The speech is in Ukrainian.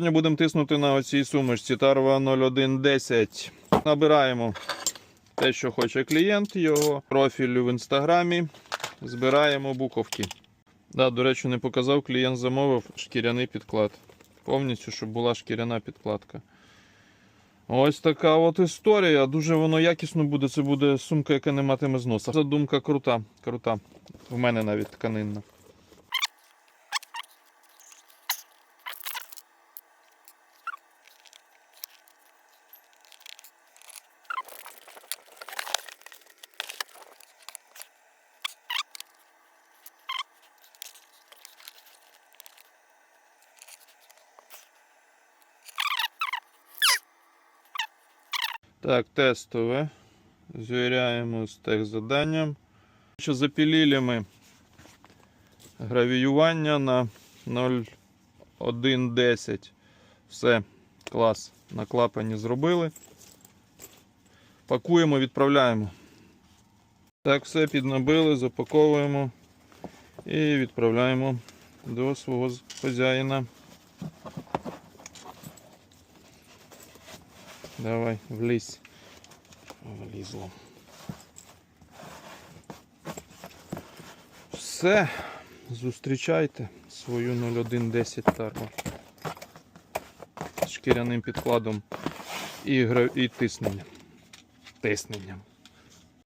Сьогодні будемо тиснути на оцій сумочці Тарва 0110. Набираємо те, що хоче клієнт, його профіль в інстаграмі. Збираємо буковки. Да, до речі, не показав, клієнт замовив шкіряний підклад. Повністю, щоб була шкіряна підкладка. Ось така от історія. Дуже воно якісно буде. Це буде сумка, яка не матиме зноса. Задумка крута. крута. В мене навіть тканинна. Так, тестове. Звіряємо з техзаданням. Що запілили ми гравіювання на 0,110. Все, клас. На клапані зробили. Пакуємо, відправляємо. Так, все піднабили, запаковуємо і відправляємо до свого хазяїна. Давай, влізь. Влізло. Все. Зустрічайте свою 0110 тарму. З шкіряним підкладом і, і тисненням. Тисненням.